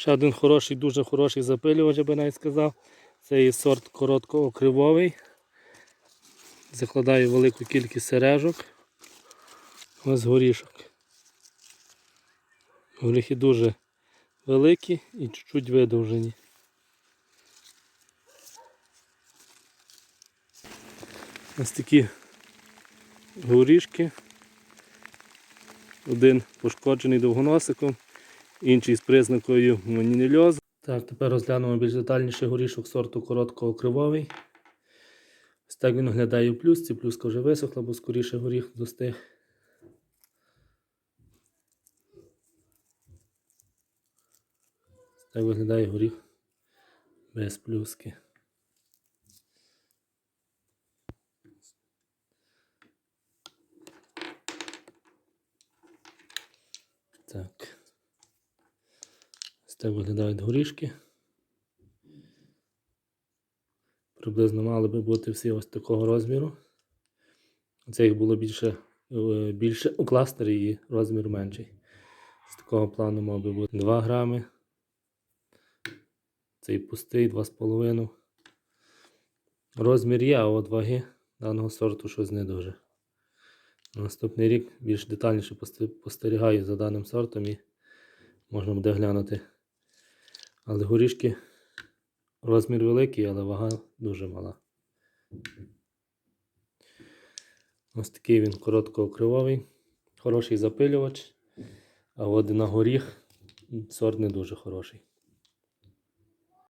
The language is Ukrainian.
Ще один хороший, дуже хороший запилювач, я би навіть сказав. Це є сорт короткоокривовий. Закладаю велику кількість сережок. Ось горішок. Горіхи дуже великі і чуть-чуть видовжені. Ось такі горішки. Один пошкоджений довгоносиком, інший з признакою монінельозу. Так, тепер розглянемо більш детальніше горішок сорту короткоокривовий. Ось так він виглядає в плюсці, плюска вже висохла, бо скоріше горіх достиг. Ось Так виглядає горіх без плюски. Так. Так виглядають горішки. Приблизно мали би бути всі ось такого розміру. Оце їх було більше, е, більше у кластері і розмір менший. З такого плану мав би бути 2 грами. Цей пустий 2,5. Розмір є, а от ваги даного сорту щось не дуже. Наступний рік більш детальніше посте- спостерігаю за даним сортом і можна буде глянути. Але горішки розмір великий, але вага дуже мала. Ось такий він короткоокривовий, хороший запилювач, а от на горіх сорт не дуже хороший.